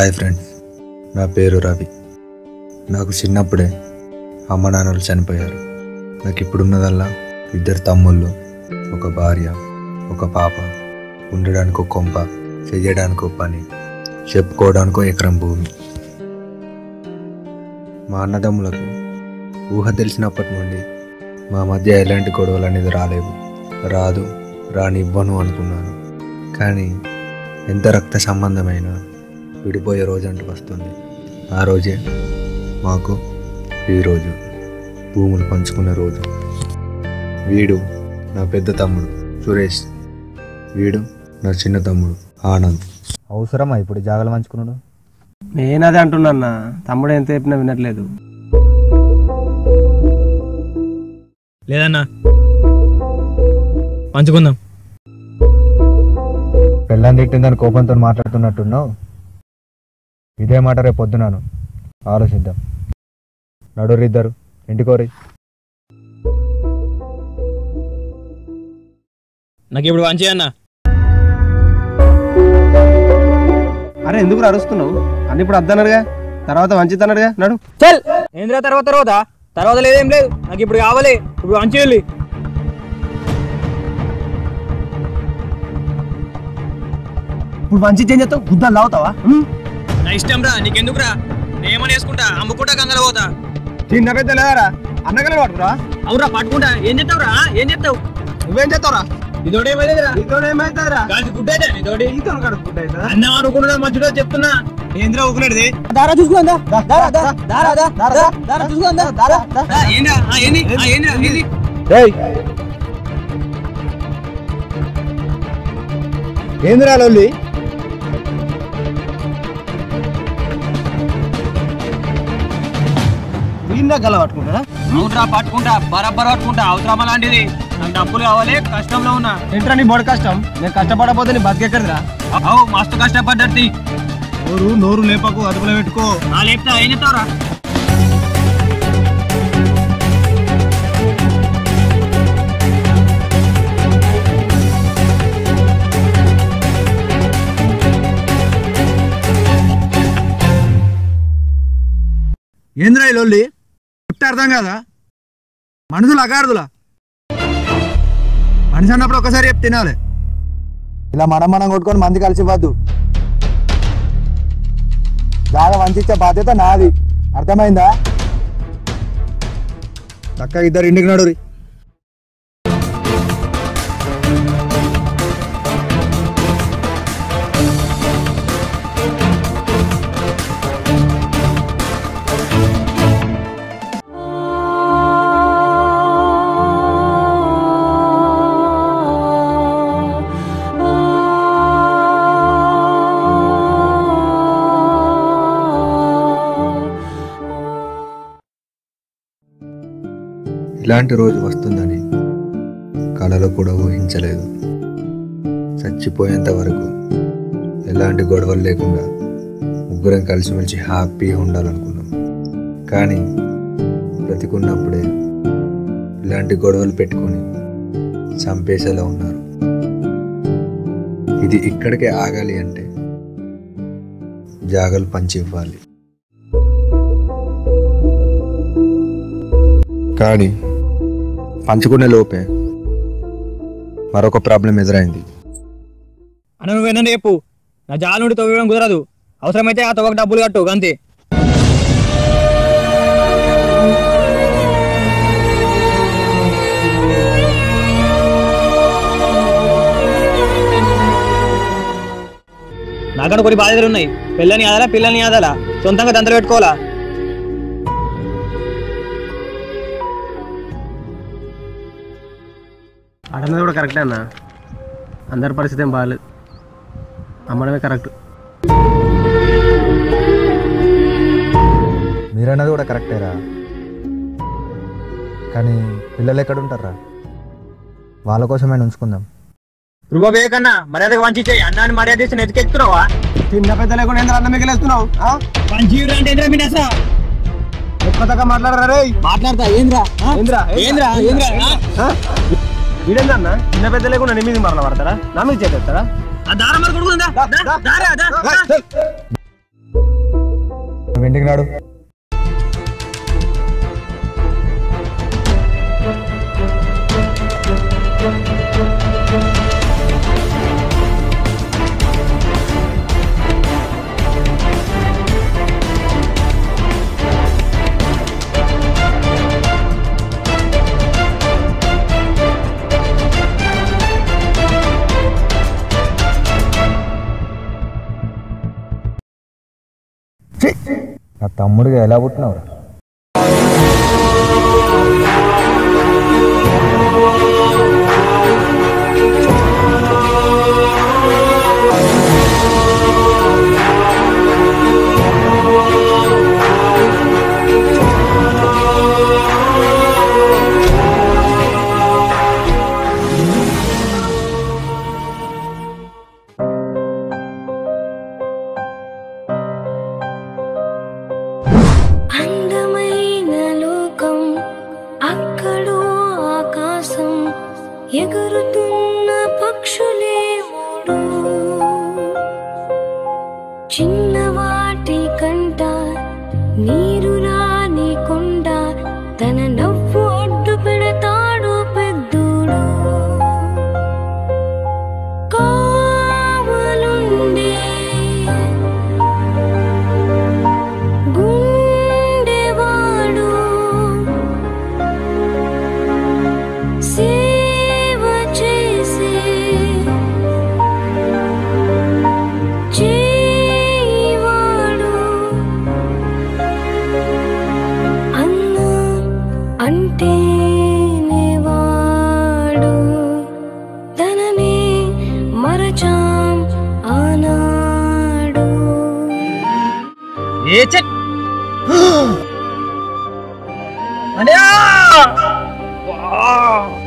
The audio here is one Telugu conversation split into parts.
హాయ్ ఫ్రెండ్స్ నా పేరు రవి. నాకు చిన్నప్పుడే అమ్మ నాన్నలు చనిపోయారు. నాకు ఇప్పుడున్నదల్లా ఇద్దరు తమ్ముళ్ళు ఒక భార్య ఒక పాప. ఉండడానికి ఒక కొంప చెయ్యడానికి ఒక పని చెప్పుకోవడానికి ఒక ఎకరం భూమి. మా అన్నదమ్ములకు ఊహ తెలిసినప్పటి నుండి మా మధ్య ఎలాంటి గొడవలు అనేది రాలేవు రాదు రానివ్వను అనుకున్నాను. కానీ ఎంత రక్త సంబంధమైనా విడిపోయే రోజు అంటూ వస్తుంది. ఆ రోజే మాకు ఈరోజు భూములు పంచుకునే రోజు. వీడు నా పెద్ద తమ్ముడు సురేష్. వీడు నా చిన్న తమ్ముడు ఆనంద్. అవసరమా ఇప్పుడు జాగలు మంచుకున్నాడు నేను అదే అంటున్నా తమ్ముడు ఎంత చెప్పినా వినట్లేదు. లేదన్నా. పంచుకుందాం. పెళ్ళని తిట్టిందని కోపంతో మాట్లాడుతున్నట్టున్నావు? ఇదే మాట రేపు పొద్దునాను ఆలోచిద్దాం. నడురిద్దరు ఇంటికోరి. నాకు ఇప్పుడు పంచే అన్న. అరే ఎందుకు అరుస్తున్నావు? అన్ని ఇప్పుడు అద్దన్నారుగా తర్వాత వంచుతున్నాడుగా నడు. చల్! ఏంద్రా తర్వాత తర్వాత తర్వాత లేదేం లేదు. నాకు ఇప్పుడు కావాలి. ఇప్పుడు పంచి వెళ్ళి. ఇప్పుడు వంచి ఏం చేస్తావు? గుద్దలు లావుతావా? ఇష్టం రా నీకెందుకురా? నేమని వేసుకుంటా అమ్ముకుంటా కంగారు పోతా చిన్న పెద్ద లేదారా? అన్నగానే పట్టుకురా అవురా పట్టుకుంటా. ఏం చేస్తావురా? ఏం చేస్తావు? నువ్వేం చేస్తావురా? ఇదోటి ఏమైందిరా నీతో ఏమైతుందిరా? కాల్చి గుడ్డైతే ఇదోటి? నీతో కడుక్కుంటా అన్నం అనుకుంటున్నా మంచిగా చెప్తున్నా. ఏంద్రా ఊకునేది? దారా చూసుకుందా దారా దారా దారా దారా చూసుకుందా దారా ఏంద్రా? ఆ, ఏంది? ఆ, ఏంద్రా? ఏంది? ఏందిరా లొల్లి? వీళ్ళ గల పట్టుకుంటారా అవునరా పట్టుకుంటా బరబ్బర్ పట్టుకుంటా అవసరం అలాంటిది నాకు డబ్బులు కావాలి కష్టంలో ఉన్నా. ఏంట్రా నీ బోడ కష్టం? నేను కష్టపడకపోతే నీ బతికెక్కడిదిరా? అవు మస్తు కష్టపడ్డది నోరు నోరు లేపకు అదుపులో పెట్టుకో. నా లేపుతా ఏం చెప్తావురా ఏందిరా ఈ లొల్లి? చెప్తే అర్థం కదా? మనుషులు అగారుదులా? మనిషి అన్నప్పుడు ఒకసారి చెప్పి తినాలి. ఇలా మనం మనం కొట్టుకొని మంది కలిసి ఇవ్వద్దు. బాగా వంచే బాధ్యత నాది. అర్థమైందా? చక్కగా ఇద్దరు ఇంటికి నడురి. ఇలాంటి రోజు వస్తుందని కళలు కూడా ఊహించలేదు. చచ్చిపోయేంత వరకు ఎలాంటి గొడవలు లేకుండా ముగ్గురం కలిసిమెలిసి హ్యాపీగా ఉండాలనుకున్నాం. కానీ బ్రతికున్నప్పుడే ఇలాంటి గొడవలు పెట్టుకొని చంపేసేలా ఉన్నారు. ఇది ఇక్కడికే ఆగాలి అంటే జాగలు పంచి ఇవ్వాలి కానీ పంచుకునే లోపే మరొక ప్రాబ్లం ఎదురైంది. అన్న నువ్వు ఏంటంటే చెప్పు. నా జాలు నుండి తవ్వడం కుదరదు. అవసరమైతే ఆ తవ్వకు డబ్బులు కట్టు అంతే. నాకన్నా కొన్ని బాధ్యతలు ఉన్నాయి. పిల్లని ఆదాలా పిల్లల్ని ఆదాలా? సొంతంగా దంతలు పెట్టుకోవాలా? అడన్నది కూడా కరెక్టే అన్న. అందరి పరిస్థితి ఏం బాగాలేదు అమ్మడమే కరెక్ట్. మీరన్నది కూడా కరెక్టేరా కానీ పిల్లలు ఎక్కడ ఉంటారా వాళ్ళ కోసమే ఉంచుకుందాం రూపా వేయకన్నా మర్యాదగా వంచి చేయి. అన్నాన్ని మర్యాద చేసి నెతికెత్తున్నావా చిన్న పెద్ద లేకుండా ఎందుకు అన్నం మిగిలేస్తున్నావు? మాట్లాడరా రే మాట్లాడతా ఏంద్రా? ఏంద్రా? ఏంద్రా? ఏంద్రా? వీడేందన్నా? చిన్న పెద్ద లేకుండా నీ మీద మరల పడతారా? నా మీద చేస్తారా ఆ నా తమ్ముడిగా ఎలా పుట్టినావురా? 娘！娘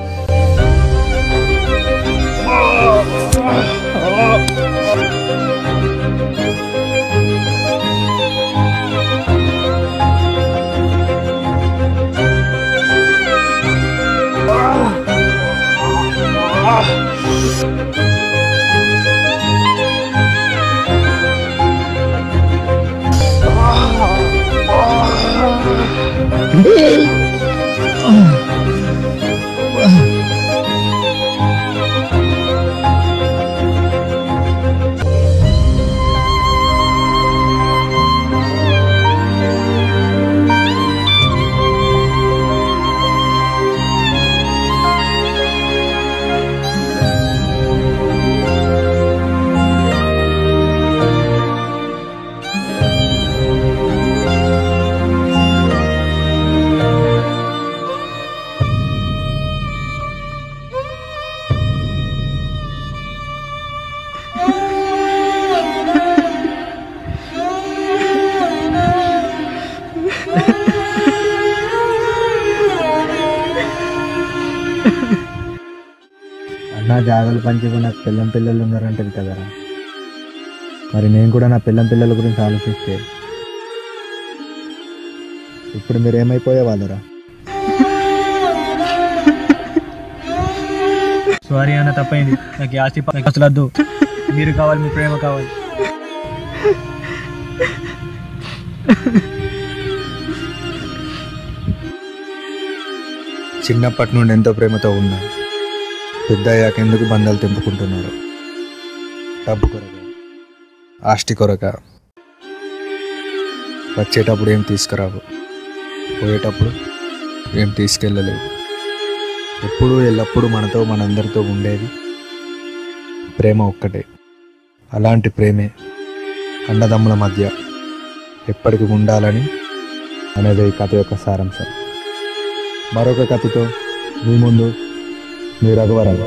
అన్న జాగలు పంచి నాకు పిల్లం పిల్లలు ఉన్నారంటది కదరా. మరి నేను కూడా నా పిల్లం పిల్లల గురించి ఆలోచిస్తే ఇప్పుడు మీరు ఏమైపోయే వాళ్ళరా సారీ అన్న తప్పైంది నాకు ఆస్తి అసలు వద్దు. మీరు కావాలి మీ ప్రేమ కావాలి. చిన్నప్పటి నుండి ఎంతో ప్రేమతో ఉన్నా. పెద్ద అయ్యాక ఎందుకు బంధాలు తెంపుకుంటున్నారు? డబ్బు కొరక. ఆస్తి కొరక. వచ్చేటప్పుడు ఏం తీసుకురావు? పోయేటప్పుడు ఏం తీసుకెళ్ళలేవు? ఎప్పుడు ఎల్లప్పుడూ మనతో మనందరితో ఉండేది ప్రేమ ఒక్కటే. అలాంటి ప్రేమే అన్నదమ్ముల మధ్య ఎప్పటికి ఉండాలని అనేది ఈ కథ యొక్క సారాంశం. మరొక కథతో మీ ముందు మీ రఘువరం